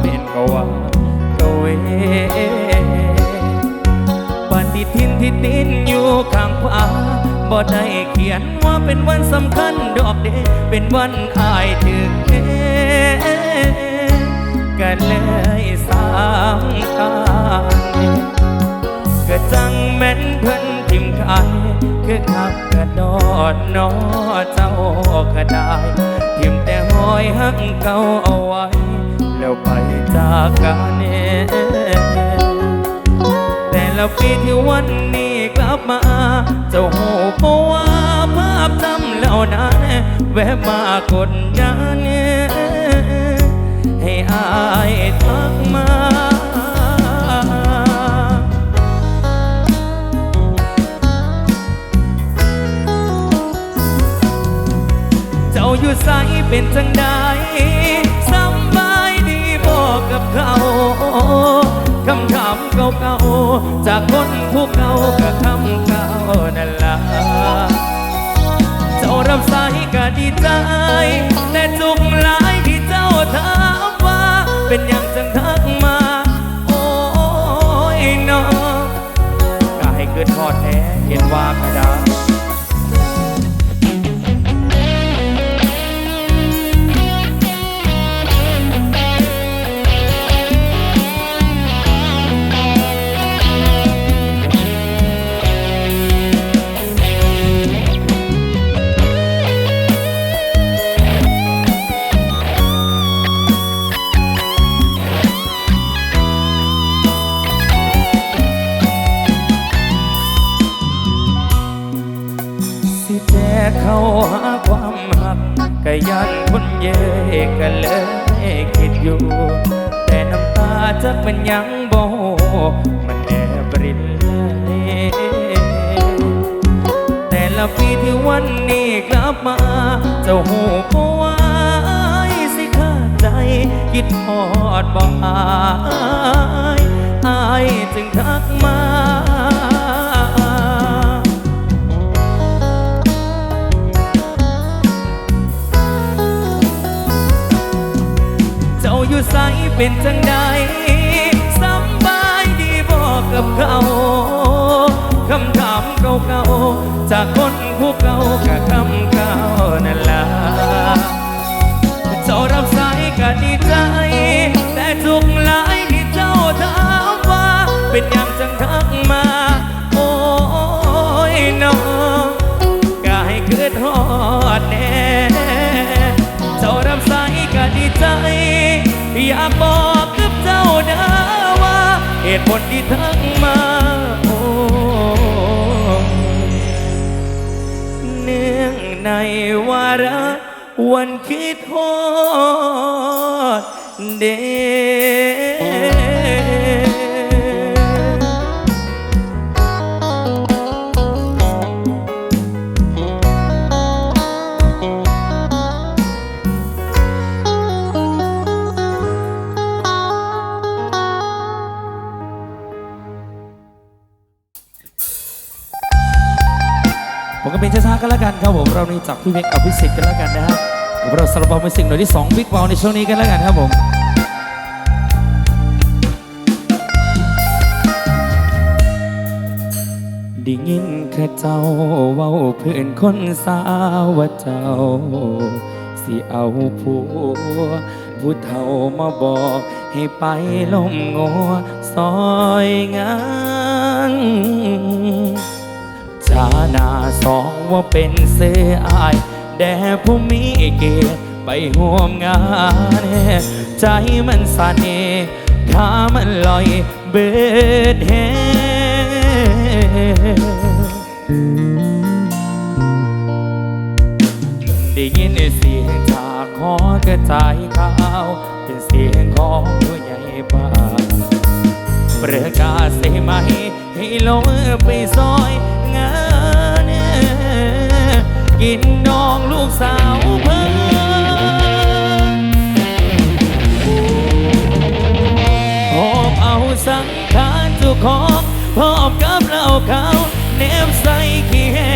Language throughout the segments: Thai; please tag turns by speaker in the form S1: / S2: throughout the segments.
S1: เป็นกว่ากเวปฏิทินที่ติดอยู่ข้างฟ้าบ่ได้เขียนว่าเป็นวันสำคัญดอกเดเป็นวันอายถึงเกันเลยสามทางก็จังแม่นเพิ่นทิมกายคือขับกระดอดนอเจ้าก็ได้ทิมแต่หอยหักเก่าเอาไว้ แล้วไปจากกันเองแต่ละปีที่วันนี้กลับมา เจ้าโหปว่าภาพจำแล้วนั้นแวะมากดยานให้อายทักมาเจ้าอยู่ใสเป็นจังใด คำถามเก่าๆจากคนผู้เก่ากับคำเก่านั่นล่ะเจ้ารับสายก็ดีใจ แต่จุกหลายที่เจ้าถามว่า เป็นอย่างจังทักมา โอ้ยน้องก็ให้เกิดทอดแท้เห็นว่าก็ได้สิ คิดทอดบอกอายอายจึงทักมาเจ้าอยู่ใสเป็นจังใดสำบายดีบอกกับเขา คำถามเก่าๆจากคนผู้เก่า เป็นอย่างจังทักมา โอ้ยน้องก็ให้เกิดฮอดแน่เจ้ารับสายก็ดีใจ อยากบอกกับเจ้าเด้อว่าเหตุผลที่ทักมาโอ้เนื่องในวาระวันคิดฮอดเด ผมก็เป็นช้าๆกันแล้วกันครับผมเรานี่จากพี่เมกกับพี่สิทธิ์กันแล้วกันนะฮะเราสารบอมเป็นสิ่งหน่วยที่สองบิ๊กบอลในช่วงนี้กันแล้วกันครับผมได้ยินแค่เจ้าเว้าเพื่อนคนสาวว่าเจ้า สิเอาผัวผู้เฒ่ามาบอก ให้ไปลมงัวซอยงา หน้าสองว่าเป็นเสื้ออาย แด่ผู้มีเกียรติไปห่วมงาน ใจมันสั่นขามันลอยเบิดแฮได้ยินเสียงจากคอกระจายข่าว เป็นเสียงของผู้ใหญ่บ้านประกาศเสมาให้ให้ลงไปซอยงาน กินดองลูกสาวเพิ่นหอบเอาสังขารเจุของพร้อมกับเหล้าขาวเนบใส่ขี้แห่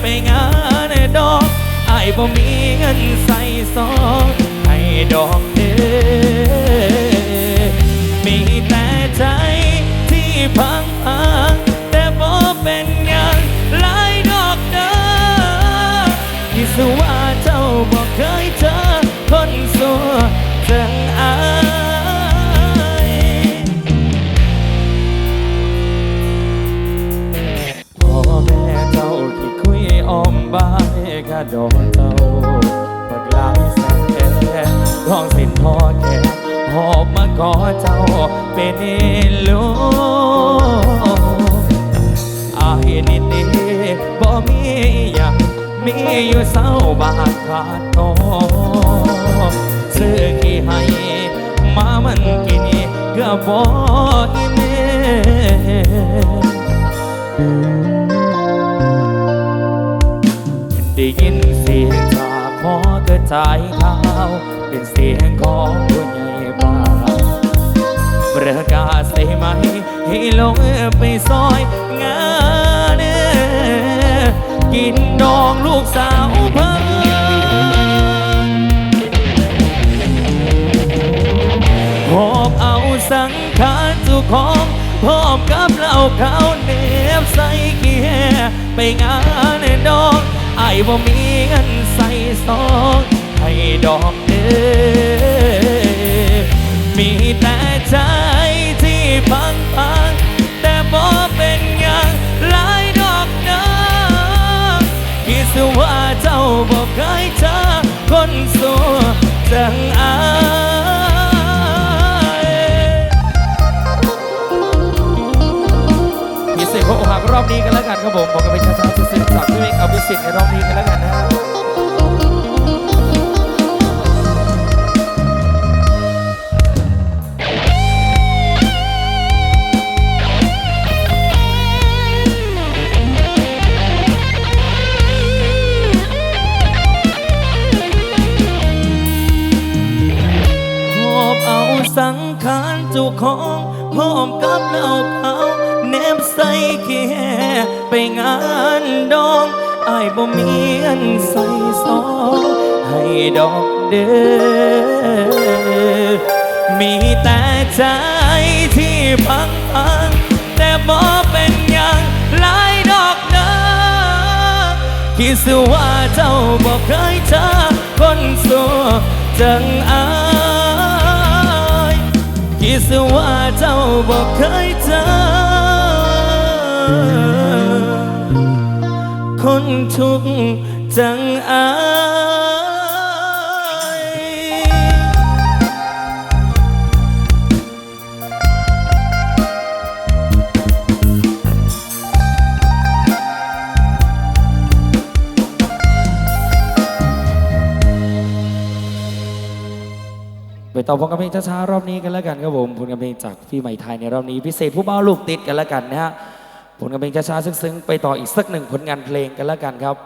S1: ไปงานดอกไอ้บ่มีเงินใส่ซองให้ดอกเด้อมีแต่ใจที่พัง เป็นเสียงของผู้ใหญ่บ้านประกาศใส่ไหมให้ลงไปซอยงานกินดองลูกสาวเพิ่งหอบเอาสังขารจุของพร้อมกับเหล้าขาวเนบใส่เกียไปงานดองไอ้บ่มีเงินใส่ซอง ดอกเด้อมีแต่ใจที่พังพังแต่บ่เป็นอย่างหลายดอกเด้อคิดว่าเจ้าบ่เคยเจอคนสัวจังอายพิเศษของอกหักรอบนี้กันแล้วกันครับผมบอกกันเป็นช้าๆซึ้งๆจากพี่เมฆอภิสิทธิ์ในรอบนี้กันแล้วกันนะครับ ของพร้อมกับเหล้าขาวเนบใส่แค่ไปงานดองไอ้ายบ่มีเงินใส่ซองให้ดอกเด้อมีแต่ใจที่พังพังแต่บ่เป็นอย่างหลายดอกเด้อคิดซะว่าเจ้าบ่เคยเจอคนสัวจังอาย คิดว่าเจ้าบอกเคยเจอ คนทุกข์จังอา ไปต่อพงกับเพลงช้าๆรอบนี้กันแล้วกันครับผมผลกับเพลงจากพี่ใหม่ไทยในรอบนี้พิเศษผู้เบ้าลูกติดกันแล้วกันนะฮะผลกับเพลงช้าๆซึ้งๆไปต่ออีกสักหนึ่งผลงานเพลงกันแล้วกันครับ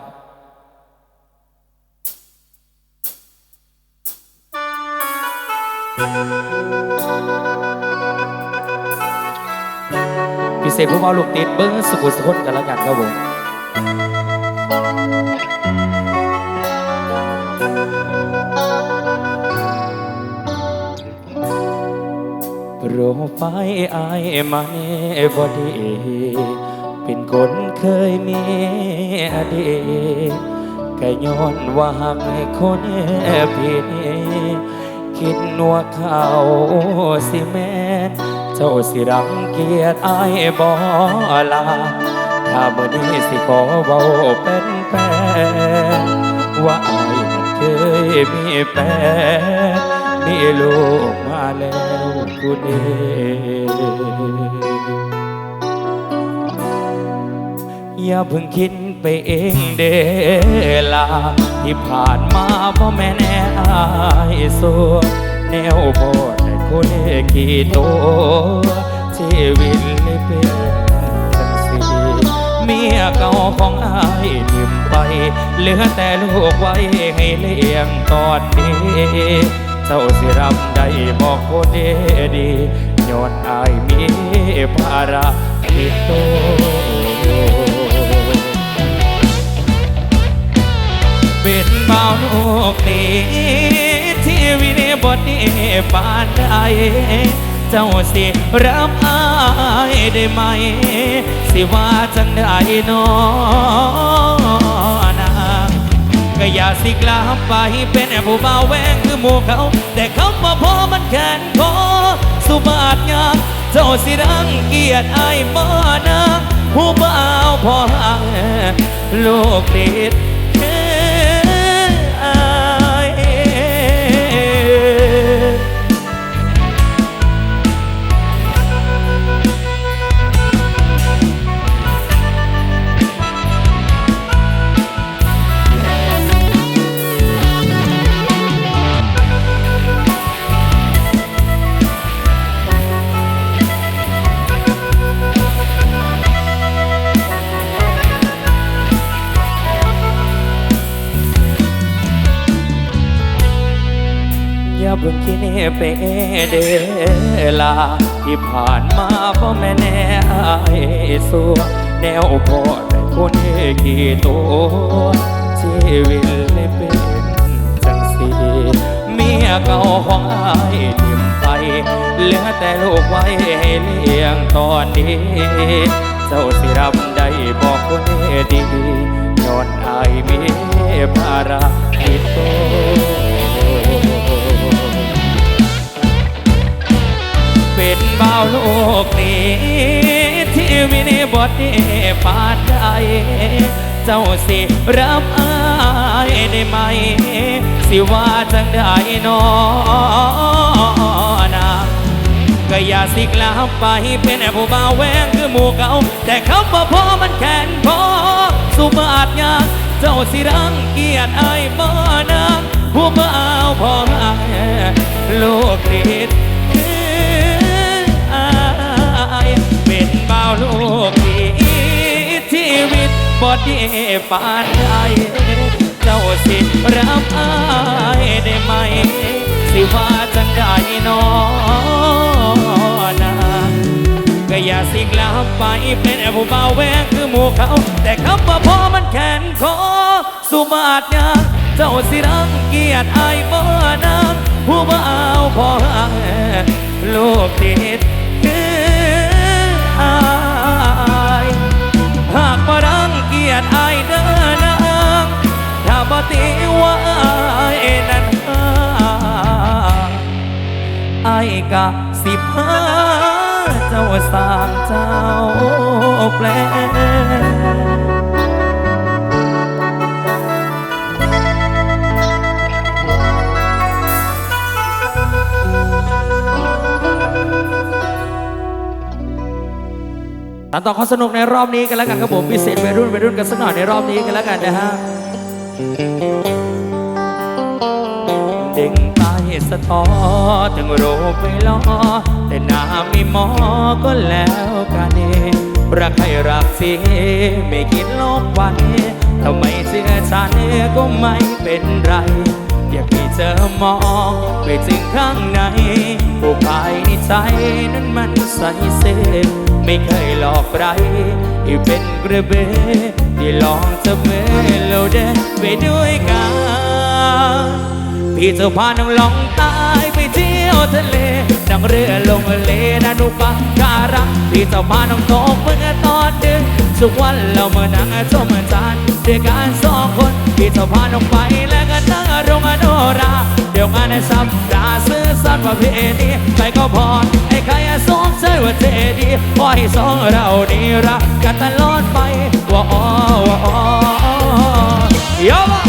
S1: พิเศษผู้เบ้าลูกติดเบิ้งสุขุสุขนกันแล้วกันครับผม รไฟล์อายมาเน่บอดีเป็นคนเคยมีอดีตก็ย้อนว่าหักคนผิดคิดว่าเขาสิแม่เจ้าสิรังเกียจอายบอลาถ้ามื่อนี้สิขอเบาเป็นแฟนว่าอายเคยมีแฟนมีลูกมาแล้ว คุณเองอย่าเพิ่งคิดไปเองเดลา ที่ผ่านมาพ่อแม่แน่อายสัวแนวโบดให้คนกี่ตัวชีวิตเลยเป็นจังสีเมียเก่าของอายทิมไป เหลือแต่ลูกไว้ให้เลี้ยงตอนนี้ ศร้าสิรำได้บอกคนดีย้อนอายมีภาระติดตัวเป็นเบาโลกนี้ที่วินบดีปานใดเจ้าสิรับอายได้ไหม สิว่าจังได้น้อง ก็อย่าสิกลับไปเป็นผู้บ่าวแวงคือหมู่เขา แต่คำว่าพอมันแขนคอสุบาทงามเจ้าสิรังเกียจไอ้ายบ่นะผู้บ่าวพอห่างลูกติด เก่าของอายทิมไปเหลือแต่ลูกไว้ให้เลี้ยงตอนนี้ เจ้าสิรับได้บอกคนดีย้อนอายมีภาระติดตัวเป็นบ่าวโลกนี้ที่วินิบทนี้ปานใดเจ้าสิรับอาย ได้ไหม สิว่าจังได้นอนก็อย่าสิกลับไปเป็นผู้บ่าวแวงคือหมู่เก่าแต่คำว่าพอมันแค้นพอสุบาทยากเจ้าสิรังเกียจไอ้ายบ่นางผู้บ่าวพอหายลูกติด บ่ดีปานใดเจ้าสิรับอายได้ไหม สิว่าจังได้นอนาก็อย่าสิกลับไปเป็นผู้บ่าวแวงคือหมู่เขา แต่คำว่าพอมันแขนคอสุบาทยาเจ้าสิรังเกียจไอ้ายบ่นางผู้บ่าวพอหางลูกติด ตีว่าไอ้นั้นหาไอ้กะสิบห้าเจ้าสร้างเจ้าแปลตามต่อความสนุกในรอบนี้กันแล้วกันครับผมพิเศษวัยรุ่นวัยรุ่นกันสักหน่อยในรอบนี้กันแล้วกันนะฮะ เด้งตายสะท้อถึงโรคไปล้อแต่น้ามีหมอก็แล้วกันเองรักใครรักสีไม่คิดลบวันทำไมเชื่อฉันก็ไม่เป็นไร อยากให้เธอมองไปถึงข้างในผู้ภายในใจนั้นมันใสเสไม่เคยหลอกใครที่เป็นกระเบที่ลองจะเบเราเดินไปด้วยกันพี่จะพาน้องลองตายไปเที่ยวทะเล นั่งเรือลงเลนานุปการะพี่จะพาน้องตกเมื่อตอนดึกทุกวันเรามานั่งชมจานด้วยกันสองคนพี่จะพาน้องไปแล้วก็นั่งรงอโนรา เดี๋ยวงานในสัปดาห์ซื้อสัตว์ประเภทนี้ไปก็พอให้ใครสงสัยว่าเทดีขอให้สองเรานี้รักกันตลอดไปว่าอ๋อว่าอ๋อยอ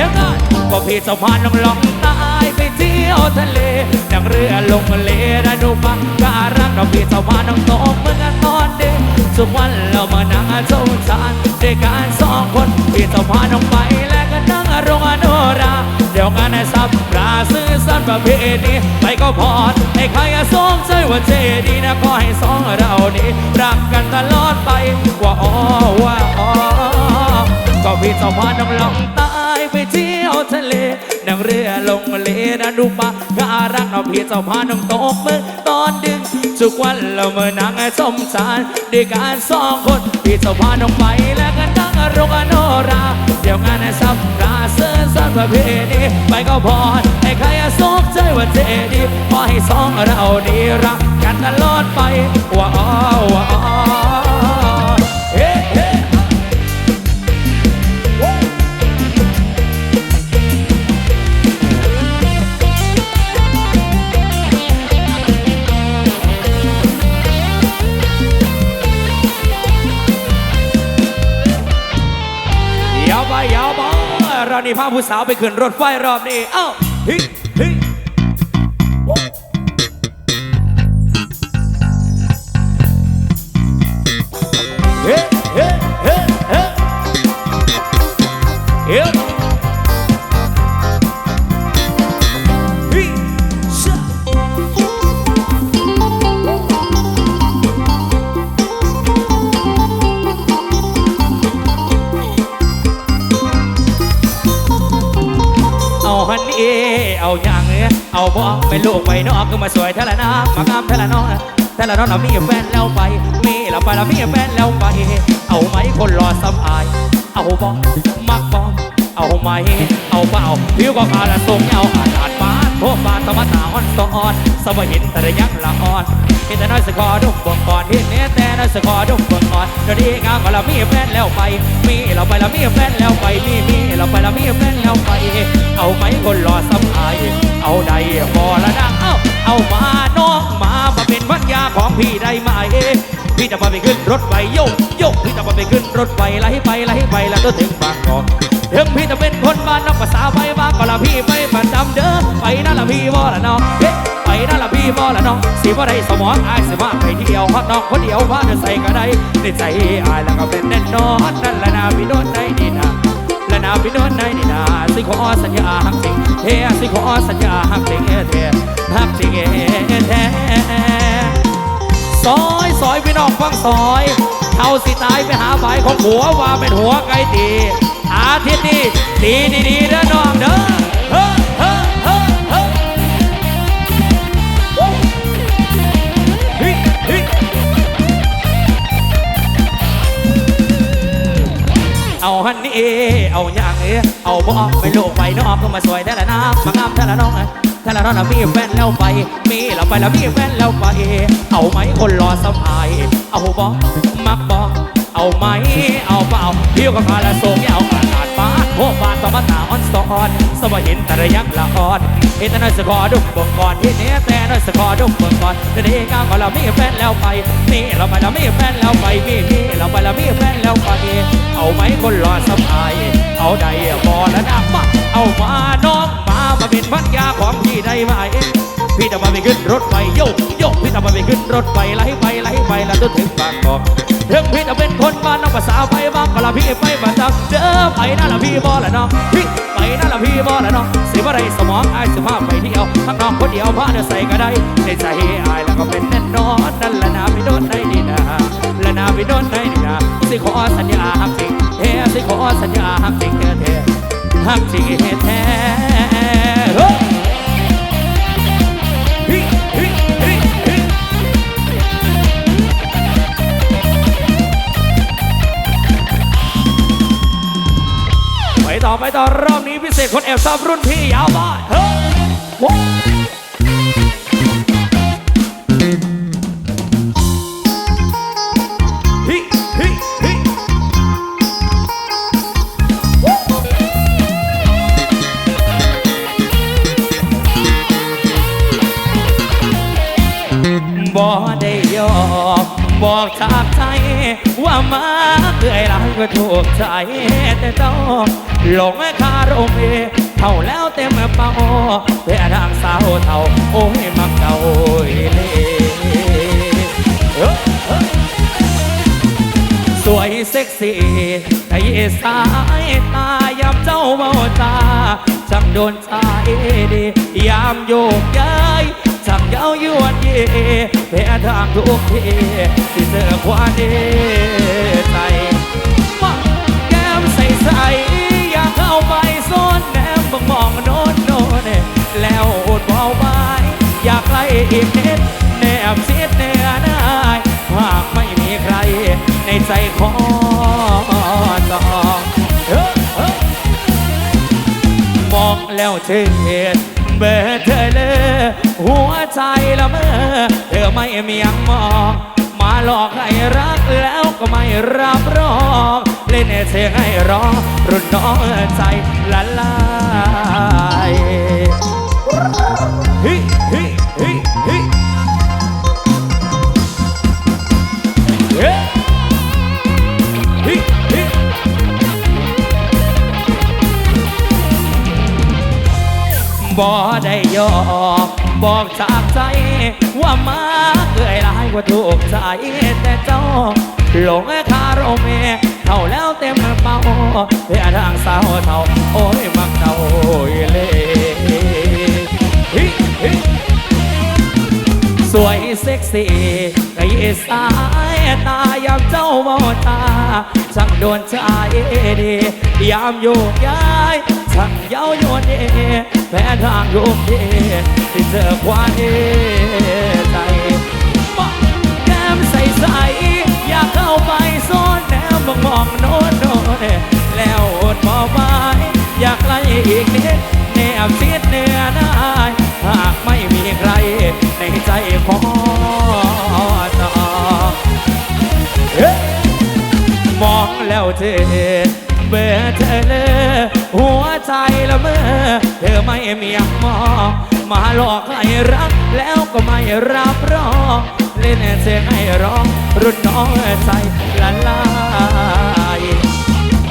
S1: ยังไงก็พี่สะพานลองลองตายไปเที่ยวทะเลนั่งเรือลงทะเลได้ดูฟังการักเราพี่สะพานน้องตกเมื่อตอนเด็กสุกวันเรามานั่งชมชานด้วยกันสองคนพี่สะพานน้องไปแล้วก็นั่งรมณ์อโนราเดี๋ยวงานในสับราซื้อสันประเพณีไปก็พอดให้ใครสงใจว่าเจดีนะขอให้สองเรานี้รักกันตลอดไปว่าอ๋อว่าอ๋อก็พี่สาวพาน้องลองตา ไปเที่ยวทะเลนั่งเรือลงเลนะดูปะการักเราพี่สาวพาน้องตกเมื่อตอนดึกทุกวันเราเมื่อนั่งสมสารด้วยการสองคนพี่สาวพาน้องไปแล้วก็นั่งอารมณ์อโนรา เดี๋ยวงานสัปดาห์เสื้อสันประเพณีไปก็พอให้ใครสกใจว่าเจดีขอให้สองเรานี้รักกันตลอดไปว่าอ๋อว่าอ๋ นี่พาผู้สาวไปขึ้นรถไฟรอบนี้ เอ้าฮิ เนี้ยเอาบ่ลูกไปนอกก็มาสวยเท่าละนะมางามเท่าละน้องเท่าละน้องเรามีแฟนแล้วไปมีเราไปเรามีแฟนแล้วไป เอาไหมคนรอสำอาย เอาบ่มักบ่เอาไหมเอาเปล่าผิวก็ขาดละทรงเอาอาดอาดปาโทษปาสมัตาอ่อนตอนสมัยห็นแต่ระยักละอ่อนเห็นแต่น้อยสกอดุ่มบวงก่อนเห็นเนี้ยแต่น้อยสกอดุ่มบวงก่อนเดี๋ยวนี้งามก็เรามีแฟนแล้วไป มีเราไปเรามีแฟนแล้วไปมีมีเราไปเรามีแฟนแล้วไป เอาไหมคนรอสำอาย เอาใดพอละนะเอาเอามาน้องมามาเป็นพันยาของพี่ได้ไหมพี่จะมาไปขึ้นรถไฟโยกโยกพี่จะมาไปขึ้นรถไฟไหลไปไหลไปแล้วถึงบางกอกถึงพี่จะเป็นคนบ้านนอกภาษาไปบ้างก็ละพี่ไปประจำเด้อไปนั่นละพี่บ่ละน้องเฮ้ไปนั่นละพี่บ่ละน้องสิบ่ได้สมองอายสิมาไปเที่ยวฮอดน้องคนเดียวว่าจะใส่ก็ได้ในใจอายแล้วก็เป็นแน่นอนนั่นละนะพี่โดนได้ดีนะและนาพี่โนนในนี่นาสิขอสัญญาหักจริง เฮ้สิขอสัญญาหักจริงเท้หักจริแท้ซอยซอยพี่น้องฟังซอยเขาสิตายไปหาใบของหัวว่าเป็นหัวไก่ตีอาทิตย์นี้ตีดีๆเด้อน้องเด้อเฮ้อเฮ้อเฮ้อเฮ้อเฮ้ยเฮ้ยเอาฮันนี่เอาอย่า เอเอาบ่ไปโลกไปน้อกก็มาสวยได้ละนะมางามได้ละน้องถ้าละน้องน่ะมีแฟนแล้วไป มีเราไปแล้วมีแฟนแล้วไป เอาไหมคนรอสบาย เอาบ่มักบ่ เอาไหมเอาเปล่าเที่ยวกับพาละโศกยาวขาดขาดบ้านโคบานสมตาออนสอนสมัยเห็นแต่ระยักละอ่อนเห็นแต่น้อยสกอดุ่มเบิ่งก่อนเห็นเนี้ยแต่น้อยสกอดุ่มเบิ่งก่อนเดี๋ยวนี้งามก็เราไมีแฟนแล้วไปมีเราไปแล้วมีแฟนแล้วไปมีมีเราไปแล้วมีแฟนแล้วไปเอาไหมคนรอสบาย เอาใดบอละนะมาเอามาน้องมามาเป็นพันยาของพี่ได้ไหม พี่จะมาไปขึ้นรถไฟโยกโยกพี่จะมาไปขึ้นรถไฟไหลไปไหลไปแล้วจนถึงบางกอกถึงพี่จะเป็นคนบ้านนอกภาษาไปบ้างก็ละพี่ไปประจำเด้อไปนั่นละพี่บอละน้องพี่ไปนั่นละพี่บอละน้องสิว่าไรสมองอายสิมาไปเที่ยวข้างนอกคนเดียวพาเดินใส่ก็ได้ในใจอายแล้วก็เป็นแน่นอนนั่นละนะพี่โดนได้ดีนะและนาพี่โดนได้ดีนะสิขอสัญญาหักจริงเฮ้สิขอสัญญาหักจริงแท้แท้หักจริงแท้ ต่อไปต่อรอบนี้พิเศษคนแอบชอบรุ่นพี่ยาวบ้าเฮ้ย จากใจ ว่ามาเอื่อยหลายก็ถูกใจ แต่เจ้าหลงคารมเอเท่าแล้วเต็มเป่าเพื่อทางสาวเท่า โอ้ยมักเก่าเล่เอ้อเอ้อสวยเซ็กซี่ในสายตายามเจ้าเมาตาช่างโดนใจดียามโยกย้ายางเย้ายวนเย่แพ้ทางทุกทีที่เจอความดีใจมาแก้มใสๆอยากเข้าไปซ่อนแนมมองมองโน้นโน้นแล้วอดเบาบายอยากไล่อีกนิดแนบเสียดเนื้อหน้ายหากไม่มีใครในใจขอจองเอ้อเอ้อมองแล้วเธอเห็นเบอร์เธอเลยหัว ใจละเมอเธอไม่มียังมอง มาหลอกให้รักแล้วก็ไม่รับรอง เล่นเสียงให้รอรุ่นน้องใจละลายฮ้ยเฮ้ยเฮ้ยเฮ้ยเฮ้ยเฮ้ยเฮ้ยบ่ได้ยอกบอกจากใจ ว่ามาเอ่ยร้ายกว่าถูกใจแต่เจ้าหลงคารมเมเท่าแล้วเต็มเป้าเพื่อทางสาวเท่าโอ้ยมักเท่าเล่เฮ้ยเฮ้ยสวยเซ็กซี่ไอ้สาย ตายามเจ้าเมาตาช่างโดนใจดียามโยกย้ายช่างเย้ายวนเอแพ้ทางโยกเอที่เจอความเอใจมาแก้มใสใสอยากเข้าไปซ่อนแนมมองมองโน้นโน้นแล้วอดมองไปอยากไล่อีกนิดแนบชิดเนื้อนายหากไม่มีใครในใจขอต่ เธอเบื่อเธอเลยหัวใจละเมอเธอไม่มียมองมาหลอกให้รักแล้วก็ไม่รับรองเล่นเสียงให้ร้องรุ่นน้องใจละลาย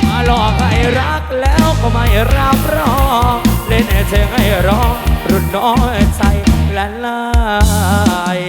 S1: มาหลอกให้รักแล้วก็ไม่รับรองเล่นเชิงให้ร้องรุ่นน้อยใจละลาย